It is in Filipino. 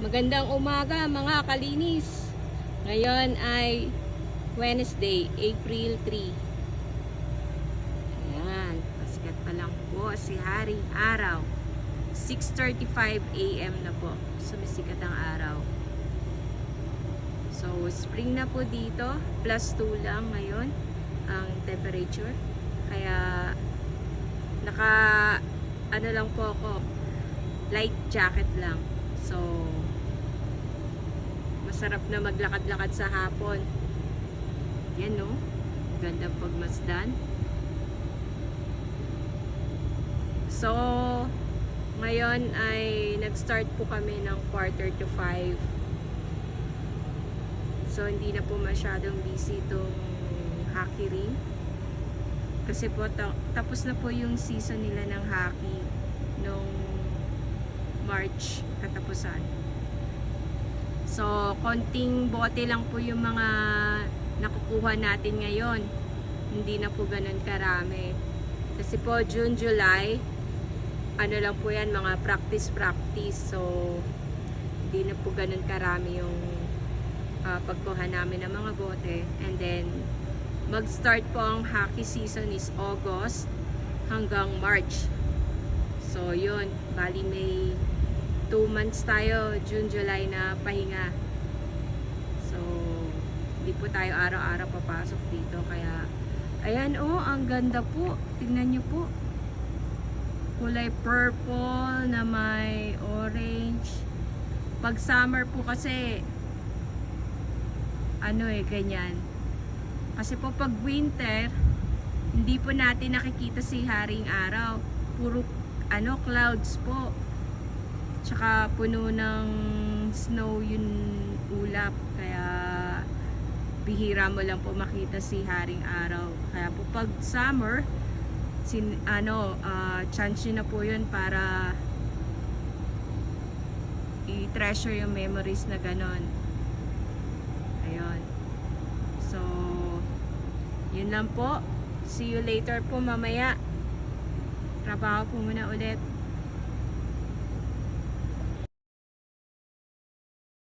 Magandang umaga mga kalinis. Ngayon ay Wednesday, April 3. Ayan, pasikat pa lang po si Haring Araw. 6.35 a.m. na po. Sumisikat ang araw. So, spring na po dito. Plus 2 lang ngayon ang temperature. Kaya, naka, ano lang po ako, light jacket lang. So, masarap na maglakad-lakad sa hapon. Yan no, gandang pagmasdan. So, ngayon ay nag-start po kami ng quarter to 5. So, hindi na po masyadong busy itong hockey ring. Kasi po, ta- tapos na po yung season nila ng hockey nung March katapusan. So, konting bote lang po yung mga nakukuha natin ngayon. Hindi na po ganun karami. Kasi po, June, July, ano lang po yan, mga practice-practice. So, hindi na po ganun karami yung ah, pagkuha namin ng mga bote. And then, mag-start po ang hockey season is August hanggang March. So, yun. Bali, may 2 months tayo, June, July na pahinga. So, hindi po tayo araw-araw papasok dito. Kaya, ayan oh, ang ganda po. Tingnan nyo po. Kulay purple na may orange. Pag summer po kasi, ano eh, ganyan. Kasi po pag winter, hindi po natin nakikita si Haring Araw. Puro ano, clouds po. Tsaka puno ng snow yung ulap. Kaya bihira mo lang po makita si Haring Araw. Kaya po pag summer, sin, ano, ah, chance na po yun para i-treasure yung memories na ganon. Ayun. So, yun lang po. See you later po mamaya. Trabaho po muna ulit.